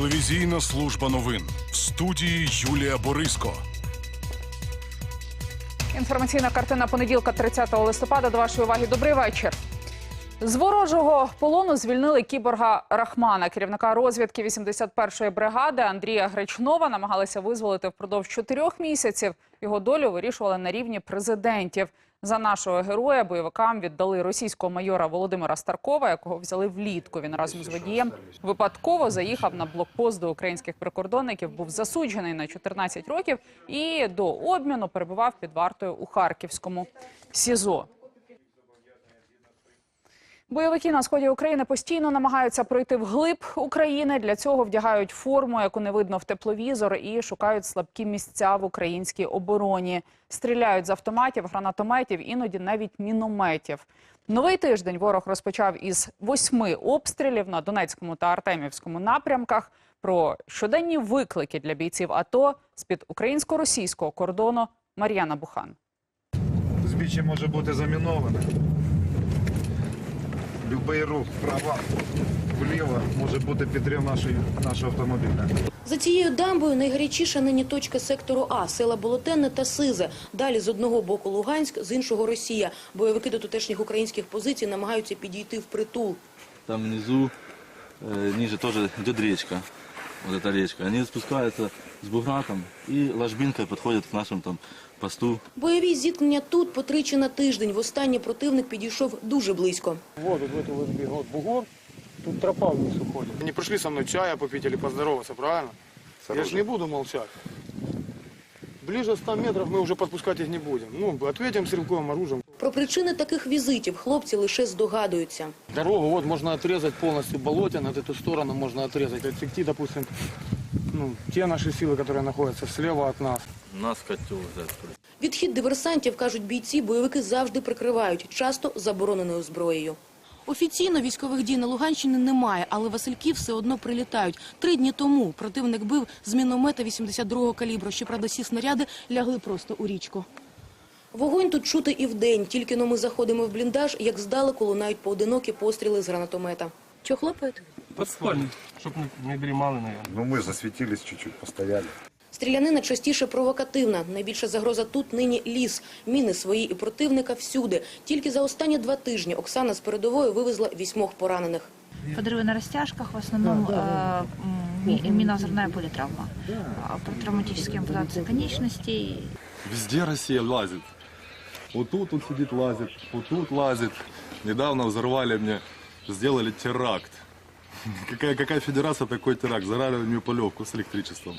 Телевізійна служба новин в студії Юлія Бориско. Інформаційна картина понеділка, 30 листопада. До вашої уваги. Добрий вечір. З ворожого полону звільнили кіборга Рахмана, керівника розвідки 81-ї бригади Андрія Гречнова. Намагалися визволити впродовж чотирьох місяців. Його долю вирішували на рівні президентів. За нашого героя бойовикам віддали російського майора Володимира Старкова, якого взяли влітку. Він разом з водієм випадково заїхав на блокпост до українських прикордонників. Був засуджений на 14 років і до обміну перебував під вартою у Харківському СІЗО. Бойовики на сході України постійно намагаються пройти вглиб України. Для цього вдягають форму, яку не видно в тепловізор, і шукають слабкі місця в українській обороні. Стріляють з автоматів, гранатометів, іноді навіть мінометів. Новий тиждень ворог розпочав із восьми обстрілів на Донецькому та Артемівському напрямках. Про щоденні виклики для бійців АТО з під українсько-російського кордону Мар'яна Бухан. Збіччя може бути заміноване. Любий рух вправо, вліво може бути підрив нашої, нашого автомобіля. За цією дамбою найгарячіша нині точка сектору А, села Болотенне та Сизе. Далі з одного боку Луганськ, з іншого Росія. Бойовики до тутешніх українських позицій намагаються підійти в притул. Там внизу, ніже теж йде речка. Вот эта речка. Они спускаются с бугра там и ложбинкой подходят к нашему там посту. Бойові зіткнення тут по тричі на тиждень. Востаннє противник підійшов дуже близько. Вот, вот в эту ложбину, вот бугор, тут тропа вниз уходит. Не пришли со мной чая попить или поздороваться, правильно? Я же не буду молчать. Ближе 100 метров мы уже подпускать их не будем. Ну, ответим стрелковым оружием. Про причини таких візитів хлопці лише здогадуються. Дорогу вот можно отрезать полностью болотин, от эту сторону можно отрезать. Отсекти, допустим, ну, те наши силы, которые находятся слева от нас. Нас котел взять. Відхід диверсантів, кажуть бійці, бойовики завжди прикривають, часто забороненою зброєю. Офіційно військових дій на Луганщині немає, але Васильки все одно прилітають. Три дні тому противник бив з міномета 82-го калібру. Щоправда, всі снаряди лягли просто у річку. Вогонь тут чути і вдень. Тільки но ми заходимо в бліндаж, як здалеку лунають поодинокі постріли з гранатомета. Чого хлопають? Подспольно, щоб не, не дрімали, наверное. Ну ми засвітились чуть-чуть, постояли. Стрілянина частіше провокативна. Найбільша загроза тут нині ліс. Міни свої і противника всюди. Тільки за останні два тижні Оксана з передової вивезла вісьмох поранених. Подрывы на растяжках, в основном э, м, ми- минозорная политравма, А, травматические ампутации конечностей. Везде Россия лазит. Вот тут вот сидит лазит, вот тут лазит. Недавно взорвали мне, сделали теракт. Какая, какая федерация такой теракт? Зарали мне полевку с электричеством.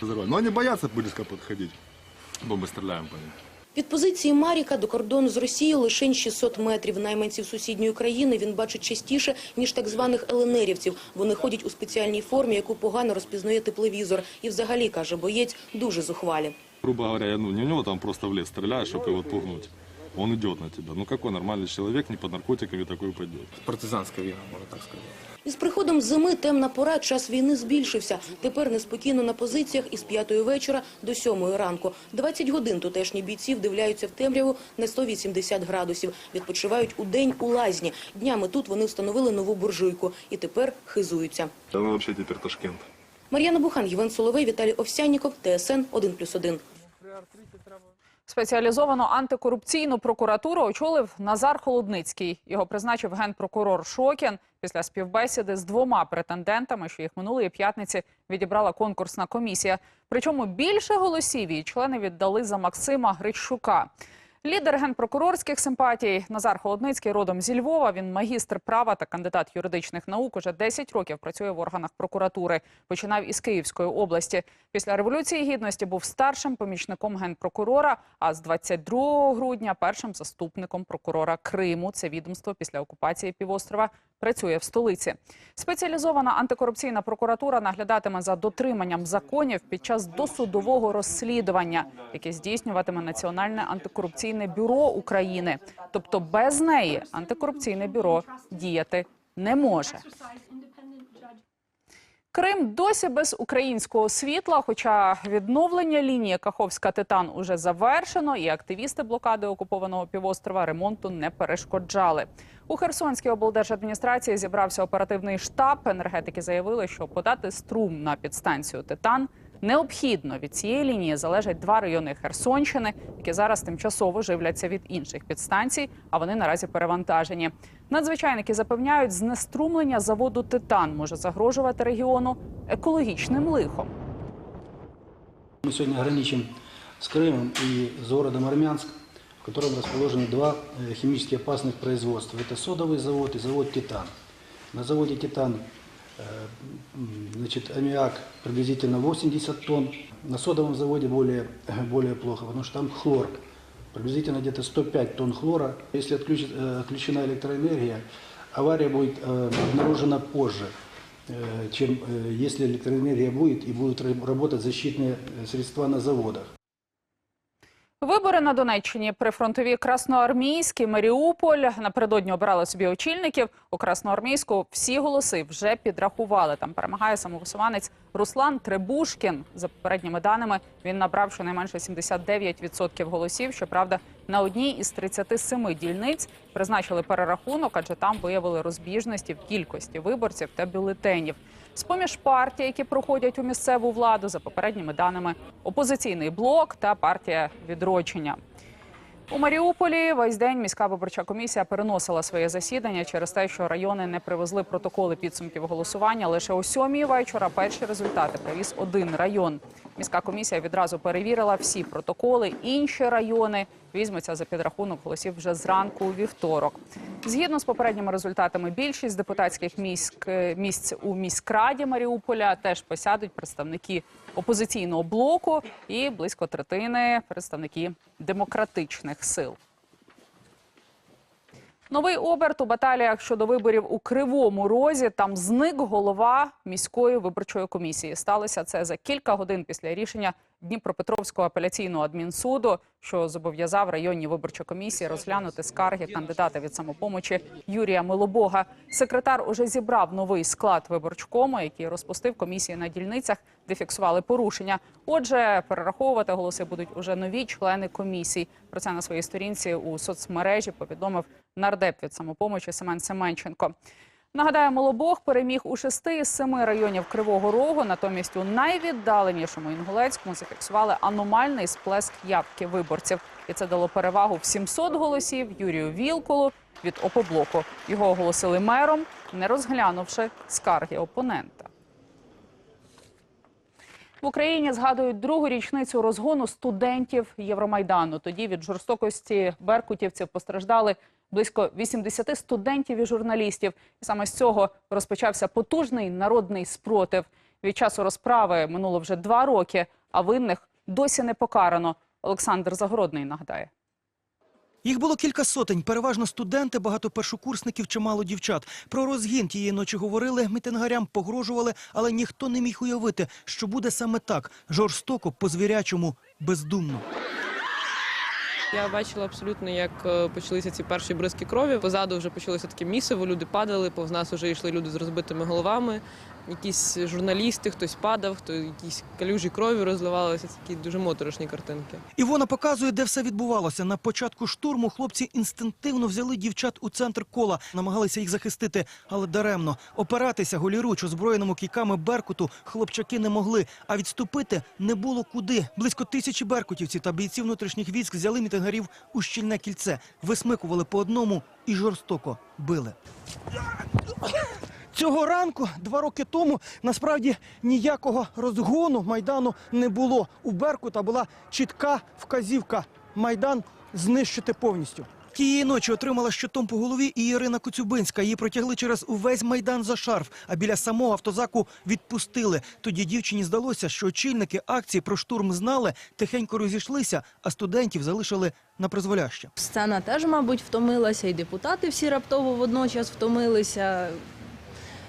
Взорвали. Но они боятся близко подходить. Бо мы стреляем по ним. Від позиції Маріка до кордону з Росією лише 600 метрів. Найманців сусідньої країни він бачить частіше, ніж так званих ЛНРівців. Вони ходять у спеціальній формі, яку погано розпізнає тепловізор. І взагалі, каже боєць, дуже зухвалі. Грубо говоря, ну, не у него там просто в лес стреляешь, чтобы его отпугнуть. Он идет на тебя. Ну какой нормальный человек не под наркотиками такой пойдет? Партизанська війна, можна так сказати. Із приходом зими темна пора, час війни збільшився. Тепер неспокійно на позиціях із п'ятої вечора до сьомої ранку. 20 годин тутешні бійці вдивляються в темряву на 180 градусів. Відпочивають у день у лазні. Днями тут вони встановили нову буржуйку і тепер хизуються. Да ну вообще теперь Ташкент. Мар'яна Бухан, Євген Соловей, Віталій Овсянніков, ТСН 1+,1. Спеціалізовану антикорупційну прокуратуру очолив Назар Холодницький. Його призначив генпрокурор Шокін після співбесіди з двома претендентами, що їх минулої п'ятниці відібрала конкурсна комісія. Причому більше голосів її члени віддали за Максима Грищука. Лідер генпрокурорських симпатій Назар Холодницький родом зі Львова. Він магістр права та кандидат юридичних наук. Уже 10 років працює в органах прокуратури. Починав із Київської області. Після революції гідності був старшим помічником генпрокурора. А з 22 грудня першим заступником прокурора Криму. Це відомство після окупації півострова працює в столиці. Спеціалізована антикорупційна прокуратура наглядатиме за дотриманням законів під час досудового розслідування, яке здійснюватиме Національне антикорупційне бюро України. Тобто без неї антикорупційне бюро діяти не може. Крим досі без українського світла, хоча відновлення лінії Каховська Титан уже завершено, і активісти блокади окупованого півострова ремонту не перешкоджали. У Херсонській облдержадміністрації зібрався оперативний штаб. Енергетики заявили, що подати струм на підстанцію Титан необхідно. Від цієї лінії залежать два райони Херсонщини, які зараз тимчасово живляться від інших підстанцій, а вони наразі перевантажені. Надзвичайники запевняють, знеструмлення заводу Титан може загрожувати регіону екологічним лихом. Мы сегодня граничим с Крымом и с городом Армянск, в котором расположены два э, химически опасных производства. Это содовый завод и завод «Титан». На заводе «Титан» э, значит, аммиак приблизительно 80 тонн. На содовом заводе более, более плохо, потому что там хлор. Приблизительно где-то 105 тонн хлора. Если э, отключена электроэнергия, авария будет э, обнаружена позже э, чем э, если электроэнергия будет и будут ра- работать защитные э, средства на заводах. Вибори на Донеччині при фронтові Красноармійській Маріуполь напередодні обирали собі очільників. У Красноармійську всі голоси вже підрахували. Там перемагає самовисуванець Руслан Требушкін. За попередніми даними він набрав щонайменше 79% голосів. Щоправда, на одній із 37 дільниць призначили перерахунок, адже там виявили розбіжності в кількості виборців та бюлетенів. З-поміж партій, які проходять у місцеву владу, за попередніми даними, опозиційний блок та партія відродження. У Маріуполі весь день міська виборча комісія переносила своє засідання через те, що райони не привезли протоколи підсумків голосування. Лише о сьомій вечора перші результати привіз один район. Міська комісія відразу перевірила всі протоколи. Інші райони візьмуться за підрахунок голосів вже зранку у вівторок. Згідно з попередніми результатами, більшість депутатських міськ, місць у міськраді Маріуполя теж посядуть представники опозиційного блоку і близько третини представники демократичних сил. Новий оберт у баталіях щодо виборів у Кривому Розі. Там зник голова міської виборчої комісії. Сталося це за кілька годин після рішення Дніпропетровського апеляційного адмінсуду, що зобов'язав районні виборчі комісії розглянути скарги кандидата від самопомочі Юрія Милобога. Секретар уже зібрав новий склад виборчкому, який розпустив комісії на дільницях, де фіксували порушення. Отже, перераховувати голоси будуть уже нові члени комісій. Про це на своїй сторінці у соцмережі повідомив нардеп від самопомочі Семен Семенченко. Нагадаю, Молобог переміг у шести із семи районів Кривого Рогу. Натомість у найвіддаленішому Інгулецькому зафіксували аномальний сплеск явки виборців. І це дало перевагу в 700 голосів Юрію Вілкулу від опоблоку. Його оголосили мером, не розглянувши скарги опонента. В Україні згадують другу річницю розгону студентів Євромайдану. Тоді від жорстокості беркутівців постраждали близько 80 студентів і журналістів. І саме з цього розпочався потужний народний спротив. Від часу розправи минуло вже два роки, а винних досі не покарано. Олександр Загородний нагадає. Їх було кілька сотень, переважно студенти, багато першокурсників, чимало дівчат. Про розгін тієї ночі говорили, мітингарям погрожували, але ніхто не міг уявити, що буде саме так – жорстоко, по-звірячому, бездумно. Я бачила абсолютно, як е, почалися ці перші бризки крові. Позаду вже почалося таке місиво, люди падали, повз нас вже йшли люди з розбитими головами. Якісь журналісти, хтось падав, хто якісь калюжі крові розливалися. Такі дуже моторошні картинки. Івона показує, де все відбувалося. На початку штурму хлопці інстинктивно взяли дівчат у центр кола, намагалися їх захистити, але даремно. Опиратися голіруч озброєному кійками беркуту хлопчаки не могли, а відступити не було куди. Близько тисячі беркутівців та бійців внутрішніх військ взяли мітингарів у щільне кільце, висмикували по одному і жорстоко били. Цього ранку, два роки тому, насправді ніякого розгону Майдану не було. У Беркута була чітка вказівка Майдан знищити повністю. Тієї ночі отримала щитом по голові і Ірина Коцюбинська. Її протягли через увесь майдан за шарф, а біля самого автозаку відпустили. Тоді дівчині здалося, що очільники акції про штурм знали, тихенько розійшлися, а студентів залишили на призволяще. Сцена теж, мабуть, втомилася, і депутати всі раптово водночас втомилися.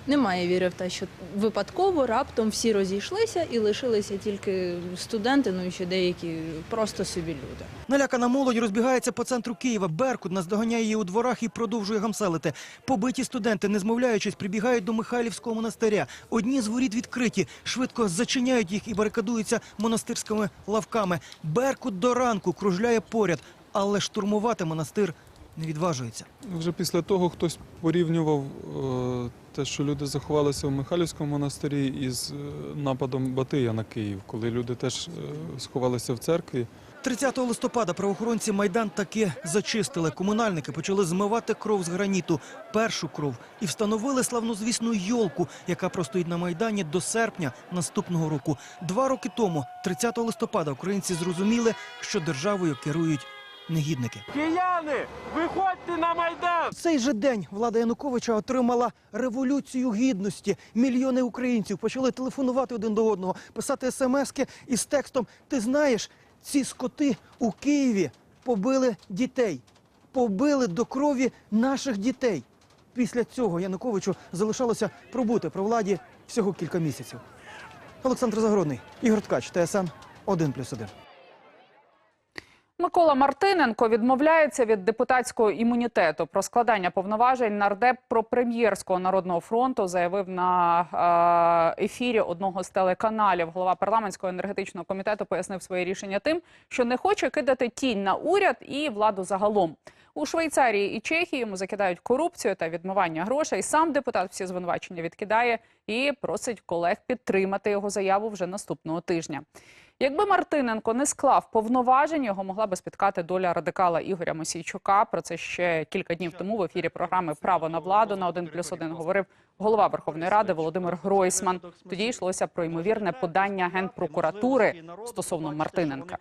Немає віри в те, що випадково раптом всі розійшлися і лишилися тільки студенти, ну і ще деякі просто собі люди. Налякана молодь розбігається по центру Києва. Беркут наздоганяє її у дворах і продовжує гамселити. Побиті студенти, не змовляючись, прибігають до Михайлівського монастиря. Одні з воріт відкриті, швидко зачиняють їх і барикадуються монастирськими лавками. Беркут до ранку кружляє поряд, але штурмувати монастир не відважується. Вже після того хтось порівнював е, те, що люди заховалися в Михайлівському монастирі із е, нападом Батия на Київ, коли люди теж е, сховалися в церкві. 30 листопада правоохоронці Майдан таки зачистили. Комунальники почали змивати кров з граніту, першу кров, і встановили славнозвісну йолку, яка простоїть на Майдані до серпня наступного року. Два роки тому, 30 листопада, українці зрозуміли, що державою керують негідники. Кияни, виходьте на Майдан! В цей же день влада Януковича отримала революцію гідності. Мільйони українців почали телефонувати один до одного, писати смски із текстом Ти знаєш, ці скоти у Києві побили дітей, побили до крові наших дітей. Після цього Януковичу залишалося пробути при владі всього кілька місяців. Олександр Загородний, Ігор Ткач, ТСН 1+,1. Микола Мартиненко відмовляється від депутатського імунітету. Про складання повноважень нардеп про прем'єрського народного фронту заявив на е, ефірі одного з телеканалів. Голова парламентського енергетичного комітету пояснив своє рішення тим, що не хоче кидати тінь на уряд і владу загалом. У Швейцарії і Чехії йому закидають корупцію та відмивання грошей. Сам депутат всі звинувачення відкидає і просить колег підтримати його заяву вже наступного тижня. Якби Мартиненко не склав повноважень, його могла би спіткати доля радикала Ігоря Мосійчука. Про це ще кілька днів тому в ефірі програми Право на владу на 1+,1 говорив голова Верховної Ради Володимир Гройсман. Тоді йшлося про ймовірне подання генпрокуратури стосовно Мартиненка.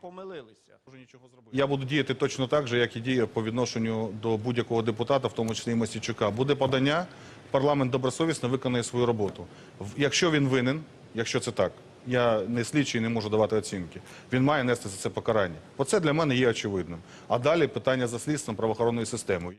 Я буду діяти точно так же, як і діє по відношенню до будь-якого депутата, в тому числі і Мосійчука. Буде подання, парламент добросовісно виконає свою роботу. Якщо він винен, якщо це так, я не слідчий, не можу давати оцінки. Він має нести за це покарання. Оце для мене є очевидним. А далі питання за слідством правоохоронної системи.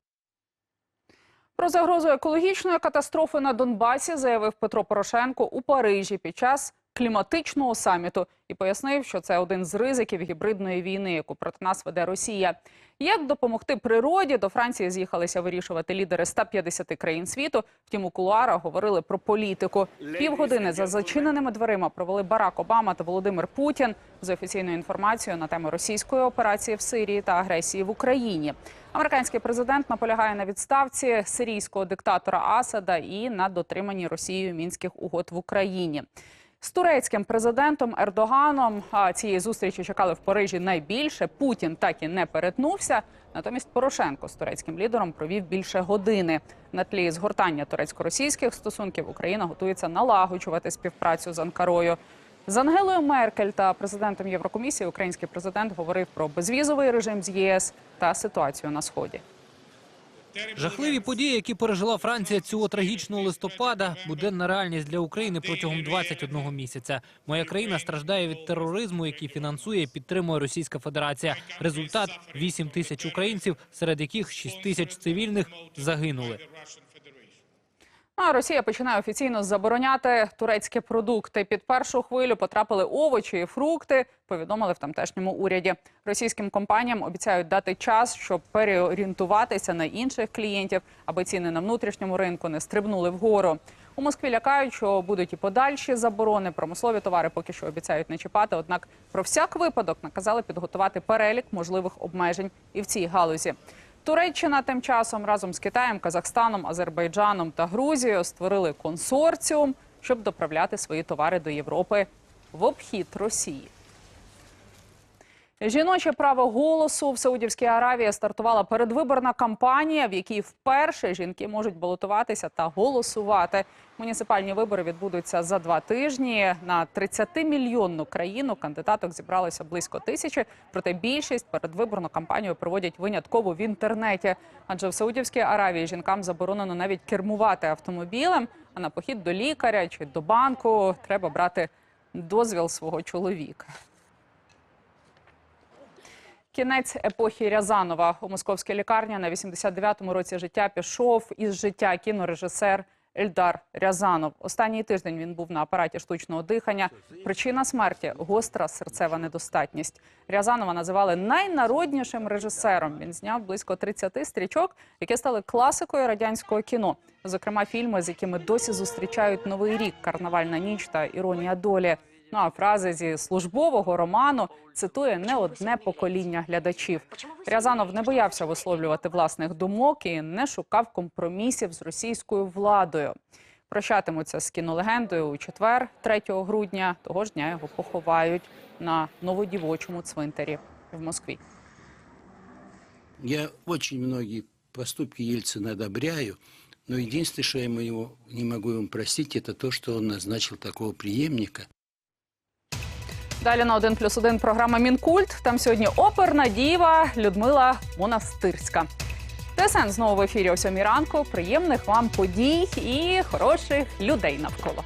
Про загрозу екологічної катастрофи на Донбасі заявив Петро Порошенко у Парижі під час кліматичного саміту і пояснив, що це один з ризиків гібридної війни, яку проти нас веде Росія. Як допомогти природі, до Франції з'їхалися вирішувати лідери 150 країн світу. Втім, у кулуарах говорили про політику. Півгодини за зачиненими дверима провели Барак Обама та Володимир Путін з офіційною інформацією на тему російської операції в Сирії та агресії в Україні. Американський президент наполягає на відставці сирійського диктатора Асада і на дотриманні Росією мінських угод в Україні. З турецьким президентом Ердоганом цієї зустрічі чекали в Парижі найбільше. Путін так і не перетнувся. Натомість Порошенко з турецьким лідером провів більше години. На тлі згортання турецько-російських стосунків Україна готується налагоджувати співпрацю з Анкарою. З Ангелою Меркель та президентом Єврокомісії український президент говорив про безвізовий режим з ЄС та ситуацію на сході. Жахливі події, які пережила Франція цього трагічного листопада, буденна реальність для України протягом 21 місяця. Моя країна страждає від тероризму, який фінансує і підтримує Російська Федерація. Результат – 8 тисяч українців, серед яких 6 тисяч цивільних загинули. А Росія починає офіційно забороняти турецькі продукти. Під першу хвилю потрапили овочі і фрукти. Повідомили в тамтешньому уряді. Російським компаніям обіцяють дати час, щоб переорієнтуватися на інших клієнтів, аби ціни на внутрішньому ринку не стрибнули вгору. У Москві лякають, що будуть і подальші заборони. Промислові товари поки що обіцяють не чіпати. Однак про всяк випадок наказали підготувати перелік можливих обмежень і в цій галузі. Туреччина тим часом разом з Китаєм, Казахстаном, Азербайджаном та Грузією створили консорціум, щоб доправляти свої товари до Європи в обхід Росії. Жіноче право голосу в Саудівській Аравії стартувала передвиборна кампанія, в якій вперше жінки можуть балотуватися та голосувати. Муніципальні вибори відбудуться за два тижні. На 30-мільйонну країну кандидаток зібралося близько тисячі. Проте більшість передвиборну кампанію проводять винятково в інтернеті. Адже в Саудівській Аравії жінкам заборонено навіть кермувати автомобілем. А на похід до лікаря чи до банку треба брати дозвіл свого чоловіка. Кінець епохи Рязанова у московській лікарні на 89-му році життя пішов із життя кінорежисер Ельдар Рязанов. Останній тиждень він був на апараті штучного дихання. Причина смерті гостра серцева недостатність. Рязанова називали найнароднішим режисером. Він зняв близько 30 стрічок, які стали класикою радянського кіно. Зокрема, фільми, з якими досі зустрічають новий рік, карнавальна ніч та іронія долі. Ну а фрази зі службового роману цитує не одне покоління глядачів. Рязанов не боявся висловлювати власних думок і не шукав компромісів з російською владою. Прощатимуться з кінолегендою у четвер, 3 грудня. Того ж дня його поховають на новодівочому цвинтарі в Москві. Я очень многие поступки Ельцина одобряю, но единственное, что я ему не могу ему простить, это то, что он назначил такого преемника. Далі на 1 плюс 1 програма Мінкульт. Там сьогодні оперна діва Людмила Монастирська. ТСН знову в ефірі о 7 ранку. Приємних вам подій і хороших людей навколо.